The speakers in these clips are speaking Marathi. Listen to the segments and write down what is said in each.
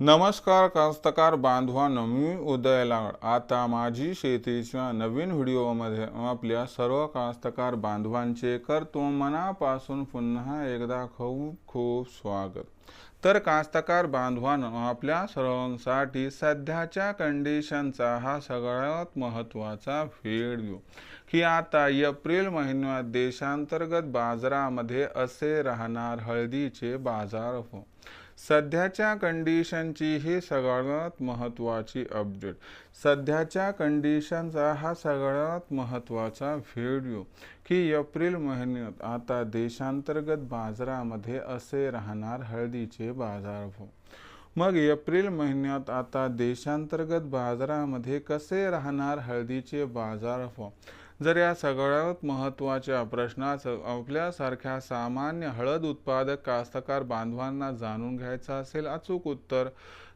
नमस्कार कास्तकार बांधवांनो मी उदय लाड. आता माझी शेतीच्या नवीन व्हिडिओमध्ये आपल्या सर्व कास्तकार बांधवांचे करतो मनापासून पुन्हा एकदा खूप खूप स्वागत. तर कास्तकार बांधवांनो आपल्या सर्वांसाठी सध्याच्या कंडिशनचा हा सगळ्यात महत्त्वाचा व्हिडिओ की आता एप्रिल महिन्यात देशांतर्गत बाजारामध्ये असे राहणार हळदीचे बाजार हो. सध्याच्या कंडिशनची ही सगळ्यात महत्त्वाची अपडेट सध्याच्या कंडिशनचा हा सगळ्यात महत्त्वाचा व्हिडिओ की एप्रिल महिन्यात आता देशांतर्गत बाजारामध्ये असे राहणार हळदीचे बाजारभाव. मग एप्रिल महिन्यात आता देशांतर्गत बाजारामध्ये कसे राहणार हळदीचे बाजारभाव? जर या सगळ्यात महत्त्वाच्या प्रश्नाचं आपल्यासारख्या सामान्य हळद उत्पादक कास्तकार बांधवांना जाणून घ्यायचं असेल अचूक उत्तर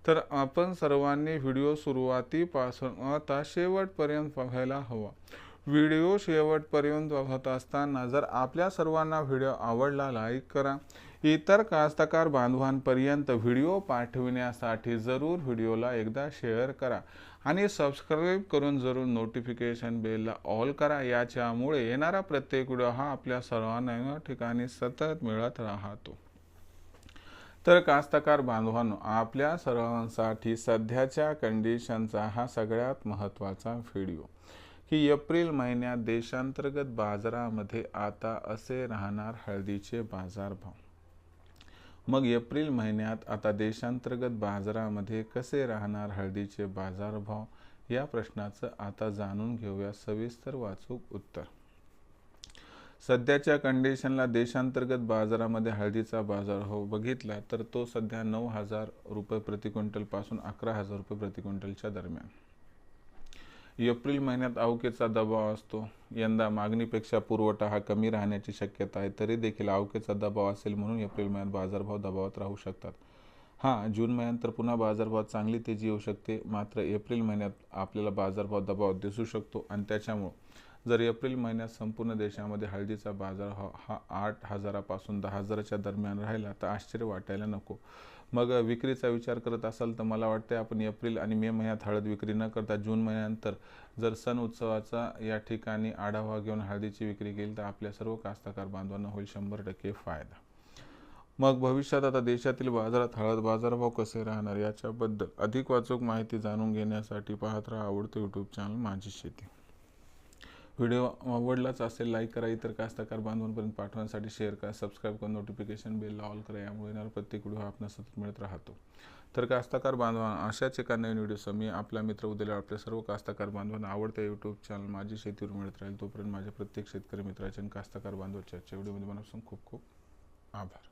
तर आपण सर्वांनी व्हिडिओ सुरुवातीपासून आता शेवटपर्यंत बघायला हवा. व्हिडिओ शेवटपर्यंत बघत असताना जर आपल्या सर्वांना व्हिडिओ आवडला लाईक करा. इतर कास्तकार बांधवांपर्यंत व्हिडिओ पाठविण्यासाठी जरूर व्हिडिओला एकदा शेअर करा आणि सबस्क्राईब करून जरूर नोटिफिकेशन बेलला ऑल करा. याच्यामुळे येणारा प्रत्येक व्हिडिओ हा आपल्या सर्वांना ठिकाणी सतत मिळत राहतो. तर कास्तकार बांधवांनो आपल्या सर्वांसाठी सध्याच्या कंडिशनचा हा सगळ्यात महत्त्वाचा व्हिडिओ. की एप्रिल महिन्यात देशांतर्गत बाजारामध्ये आता असे राहणार हळदीचे बाजारभाव. मग एप्रिल महिन्यात आता देशांतर्गत बाजारामध्ये कसे राहणार हळदीचे बाजारभाव या प्रश्नाचं आता जाणून घेऊया सविस्तर वाचूक उत्तर. सध्याच्या कंडिशनला देशांतर्गत बाजारामध्ये हळदीचा बाजार हो बघितला तर तो सध्या नऊ हजार रुपये प्रति क्विंटलपासून अकरा हजार रुपये प्रति क्विंटलच्या दरम्यान. एप्रिल महिन्यात अवकेचा दबाव असतो. यंदा मागणीपेक्षा पुरवठा हा कमी राहण्याची शक्यता आहे तरी देखील अवकेचा दबाव असेल म्हणून एप्रिल महिन्यात बाजारभाव दबावात राहू शकतात. हां जून महिन्यात तर पुन्हा बाजारभावात चांगली तेजी येऊ शकते मात्र एप्रिल महिन्यात आपल्याला बाजारभाव दबाव दिसू शकतो आणि त्याच्यामुळं जर एप्रिल महिन्यात संपूर्ण देशामध्ये हळदीचा बाजारभाव हा आठ हजारापासून दहा हजाराच्या दरम्यान राहिला तर आश्चर्य वाटायला नको. मग विक्रीचा विचार करत असाल तर मला वाटते आपण एप्रिल आणि मे महिन्यात हळद विक्री न करता जून महिन्यानंतर जर सण उत्सवाचा या ठिकाणी आढावा घेऊन हळदीची विक्री केली तर आपल्या सर्व कास्तकार बांधवांना होईल शंभर टक्के फायदा. मग भविष्यात आता देशातील बाजारात हळद बाजारभाव कसे राहणार याच्याबद्दल अधिक वाचूक माहिती जाणून घेण्यासाठी पाहत राहा आवडतं यूट्यूब चॅनल माझी शेती. व्हिडिओ आवडलाच असेल लाईक करा इतर कास्तकार बांधवांपर्यंत पाठवण्यासाठी शेअर करा सबस्क्राईब करा नोटिफिकेशन बेलला ऑल करा यामुळे येणारा प्रत्येक व्हिडिओ हा सतत मिळत राहतो. तर कास्तकार बांधवांना अशाच एका नवीन व्हिडिओसह मी आपला मित्र उद्याला आपल्या सर्व कास्तकार बांधवांना आवडत्या यूट्यूब चॅनल माझी शेतीवर मिळत राहील. तोपर्यंत माझ्या प्रत्येक शेतकरी मित्राच्या आणि कास्तकार बांधवाच्या व्हिडिओमध्ये मनापासून खूप खूप आभार.